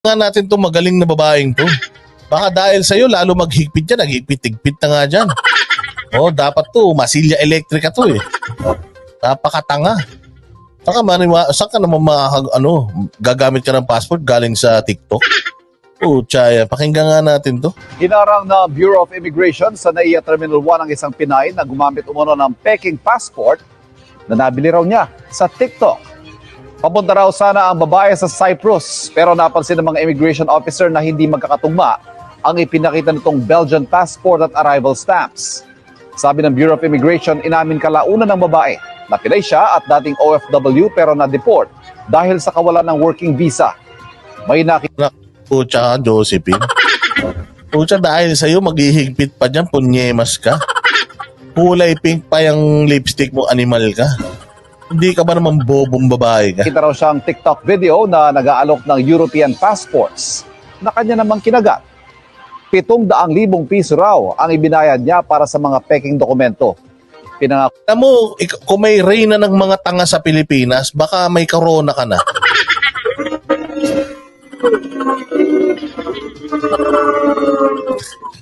nga natin to magaling na babaeng to. Baka dahil sa'yo, lalo maghigpit yan. Naghigpit-higpit na nga dyan. Oh, dapat to. Masilya elektrika to eh. Napakatanga. Saka maniwa, saan ka naman makakag, ano, gagamit ka ng passport galing sa TikTok? Oh, chaya. Pakinggan nga natin to. Hinarang ng Bureau of Immigration sa NAIA Terminal 1 ang isang Pinay na gumamit umano ng peking passport na nabili raw niya sa TikTok. Papunta raw sana ang babae sa Cyprus pero napansin ng mga immigration officer na hindi magkakatugma ang ipinakita nitong Belgian passport at arrival stamps. Sabi ng Bureau of Immigration, inamin kalauna ng babae na siya at dating OFW pero na-deport dahil sa kawalan ng working visa. May nakita Pucha Josephine. Pucha, dahil sa'yo, maghihigpit pa dyan, punyemas ka. Kulay pink pa yung lipstick mo, animal ka. Hindi ka ba naman bobong babae ka? Kita raw siyang TikTok video na nag-aalok ng European passports na kanya namang kinagat. Pitong daang libong piso raw ang ibinayad niya para sa mga peking dokumento. Pinangako Alam mo, kung may reyna ng mga tanga sa Pilipinas, baka may corona ka na.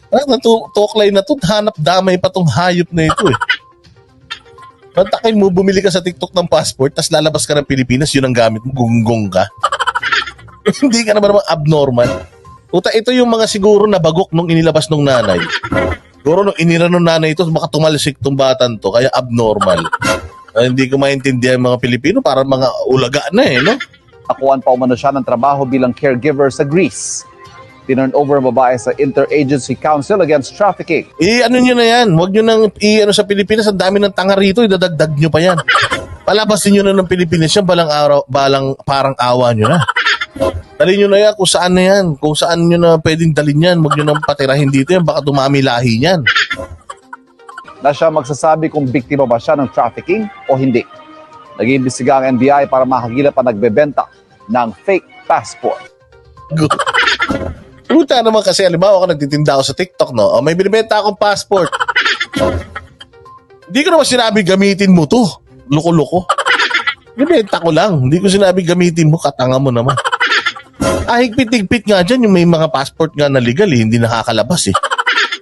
Ah, natu tuklay na to, hanap damay pa tong hayop na ito eh. Pantakin mo, bumili ka sa TikTok ng passport, tapos lalabas ka ng Pilipinas, yun ang gamit mo, gunggong ka. Hindi ka naman abnormal. Puta, ito yung mga siguro na bagok nung inilabas nung nanay. Siguro nung inira nung nanay ito, baka tumalsik tong batan to, kaya abnormal. Ay, hindi ko maintindihan mga Pilipino, parang mga ulaga na eh, no? Nakuhan pa umano siya ng trabaho bilang caregiver sa Greece. Tinurn over ang babae sa Interagency Council Against Trafficking. I-ano nyo na yan. Huwag nyo nang i-ano sa Pilipinas. Ang dami ng tanga rito. Idadagdag nyo pa yan. Palabasin nyo na ng Pilipinas yan. Balang, araw, balang parang awa nyo na. Dali nyo na yan kung saan na yan. Kung saan nyo na pwedeng dalhin yan. Huwag nyo nang patirahin dito yan. Baka dumami lahi yan. Na siya magsasabi kung biktima ba siya ng trafficking o hindi. Nag-iimbestiga ang NBI para makagila pa nagbebenta ng fake passport. Puta naman kasi, halimbawa ako nagtitinda ako sa TikTok, no? O, may binibenta akong passport. Hindi ko naman sinabi gamitin mo to. Loko-loko. Binibenta ko lang. Hindi ko sinabi gamitin mo. Katanga mo naman. Ah, higpit-higpit nga dyan. Yung may mga passport nga na legal, eh, hindi nakakalabas eh.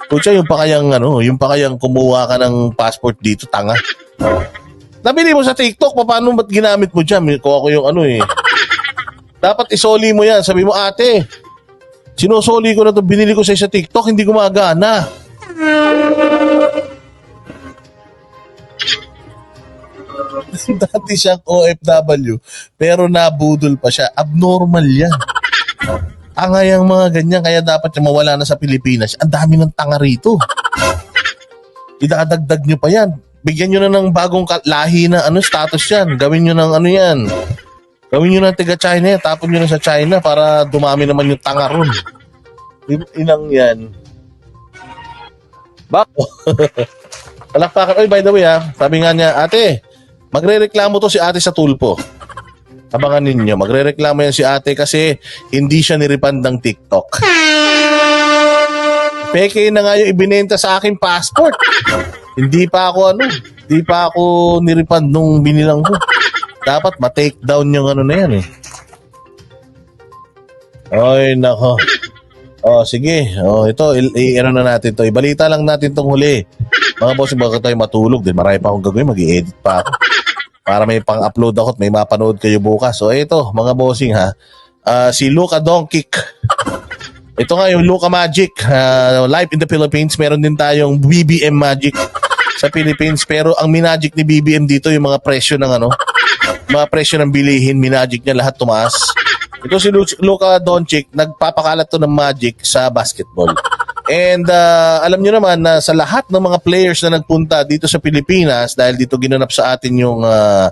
Pucha, yung pa kayang, ano, yung pa kayang kumuha ka ng passport dito, tanga. Nabili mo sa TikTok, paano ba't ginamit mo dyan? Kuha ko yung ano eh. Dapat isoli mo yan. Sabi mo, ate, Sinosoli ko na to, binili ko sa sa TikTok, hindi gumagana. Dati siyang OFW, pero nabudol pa siya. Abnormal yan. Angay ang mga ganyan, kaya dapat siya mawala na sa Pilipinas. Ang dami ng tanga rito. Idadagdag nyo pa yan. Bigyan nyo na ng bagong lahi na ano, status yan. Gawin nyo ng ano yan. Gawin nyo ng tiga China yan. Tapon nyo na sa China para dumami naman yung tanga ron. In- Inang yan. Ba- Palakpakan. Oy, by the way ha, sabi nga niya, ate, magre-reklamo to si ate sa tulpo. Abangan ninyo, magre-reklamo yan si ate kasi hindi siya niripan ng TikTok. Peke na nga yung ibinenta sa aking passport. hindi pa ako ano, hindi pa ako niripan nung binilang ko. Dapat ma-take down yung ano na yan eh. Ay, nako. Oh, sige. Oh, ito, i- i- ano na natin to. Ibalita lang natin tong huli. Mga boss, bago tayo matulog, din marami pa akong gagawin, mag edit pa ako. Para may pang-upload ako at may mapanood kayo bukas. So, ito, mga bossing ha. Ah, si Luca Donkik. Ito nga yung Luca Magic. ah, live in the Philippines. Meron din tayong BBM Magic sa Philippines. Pero ang minagic ni BBM dito, yung mga presyo ng ano, mga presyo ng bilihin, minagic niya lahat tumaas. Ito si Lu- Luka Doncic, nagpapakalat to ng magic sa basketball. And uh, alam nyo naman na sa lahat ng mga players na nagpunta dito sa Pilipinas, dahil dito ginanap sa atin yung uh,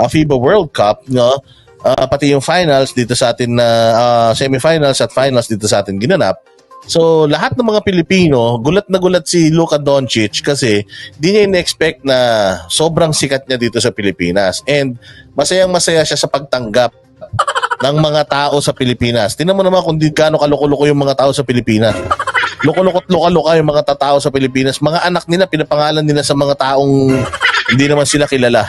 FIBA World Cup, no? Uh, pati yung finals dito sa atin na uh, semifinals at finals dito sa atin ginanap. So, lahat ng mga Pilipino, gulat na gulat si Luka Doncic kasi di niya in-expect na sobrang sikat niya dito sa Pilipinas. And masayang masaya siya sa pagtanggap ng mga tao sa Pilipinas. Tingnan mo naman kung di gaano kaloko-loko yung mga tao sa Pilipinas. Loko-loko at loka-loka yung mga tao sa Pilipinas. Mga anak nila, pinapangalan nila sa mga taong hindi naman sila kilala.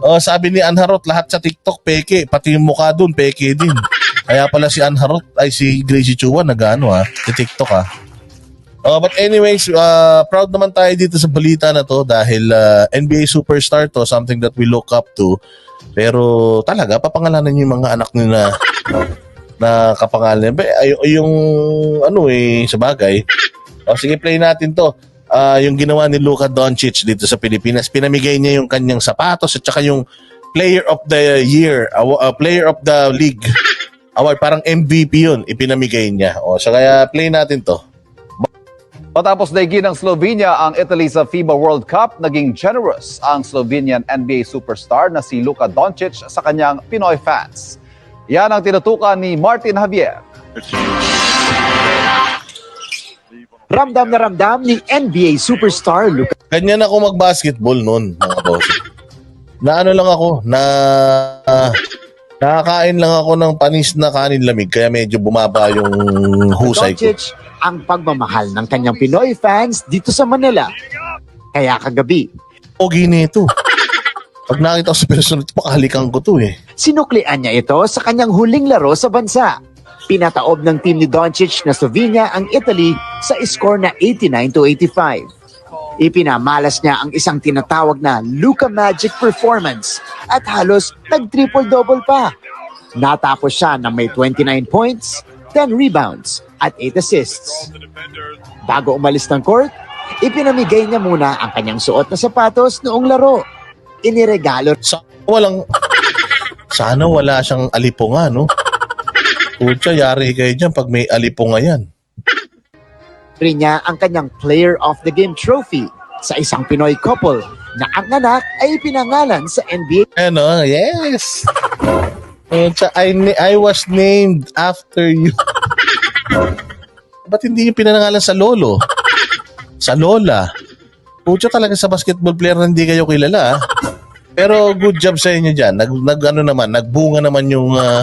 Oh, sabi ni Anharot, lahat sa TikTok peke, pati yung mukha dun peke din. Kaya pala si Anharot ay si Gracie Chua nagano ha, sa TikTok ha. Oh, but anyways, uh, proud naman tayo dito sa balita na to dahil uh, NBA superstar to, something that we look up to. Pero talaga, papangalanan yung mga anak nila na kapangalan. Ba, ay, yung ano eh, sa bagay. O sige, play natin to. Ah, yung ginawa ni Luka Doncic dito sa Pilipinas, pinamigay niya yung kanyang sapatos at saka yung player of the year, awa- ah, player of the league. Award, parang MVP yun, ipinamigay niya. O, so kaya play natin to. Matapos daigin ng Slovenia ang Italy sa FIBA World Cup, naging generous ang Slovenian NBA superstar na si Luka Doncic sa kanyang Pinoy fans. Yan ang tinutukan ni Martin Javier. Ramdam na ramdam ni NBA superstar Luka Ganyan ako mag-basketball noon, mga boss. Na ano lang ako, na nakakain lang ako ng panis na kanin lamig kaya medyo bumaba yung husay ko. Doncic ang pagmamahal ng kanyang Pinoy fans dito sa Manila. Kaya kagabi, Pogi nito. Pag nakita ko sa personal, pakahalikan ko to eh. sinuklian niya ito sa kanyang huling laro sa bansa. Pinataob ng team ni Doncic na Slovenia ang Italy sa score na 89 to 85. Ipinamalas niya ang isang tinatawag na Luka Magic performance at halos nag-triple-double pa. Natapos siya ng may 29 points, 10 rebounds at 8 assists. Bago umalis ng court, ipinamigay niya muna ang kanyang suot na sapatos noong laro. Iniregalo Sa walang sana wala siyang alipunga, no? Pucha, yari kayo dyan pag may alipunga yan. rin niya ang kanyang Player of the Game trophy sa isang Pinoy couple na ang anak ay pinangalan sa NBA Ano? Yes! Pucha, I, I was named after you. Ba't hindi yung pinangalan sa lolo? Sa lola? Pucha talaga sa basketball player na hindi kayo kilala. ah. Pero good job sa inyo dyan. Nag, nag ano naman, nagbunga naman yung ah,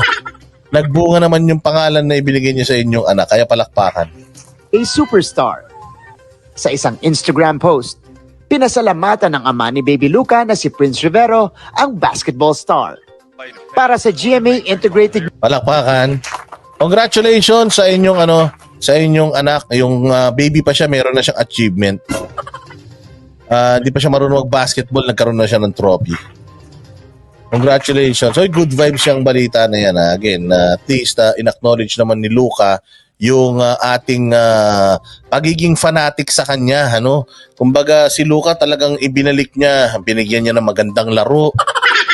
nagbunga naman yung pangalan na ibinigay niyo sa inyong anak. Kaya palakpakan. a superstar. Sa isang Instagram post, pinasalamatan ng ama ni Baby Luca na si Prince Rivero ang basketball star. Para sa GMA Integrated Palakpakan. Congratulations sa inyong ano, sa inyong anak, yung ah, baby pa siya, meron na siyang achievement. Ah, di pa siya marunong mag-basketball, nagkaroon na siya ng trophy. Congratulations. So, good vibes siyang balita na yan. Again, na at least ah, in-acknowledge naman ni Luca yung ah, ating ah, pagiging fanatic sa kanya. Ano? Kumbaga, si Luca talagang ibinalik niya, binigyan niya ng magandang laro,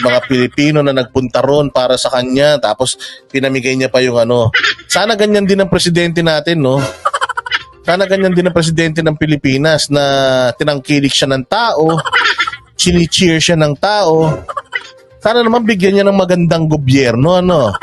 mga Pilipino na nagpunta ron para sa kanya tapos pinamigay niya pa yung ano sana ganyan din ang presidente natin no sana ganyan din ang presidente ng Pilipinas na tinangkilik siya ng tao chini-cheer siya ng tao sana naman bigyan niya ng magandang gobyerno ano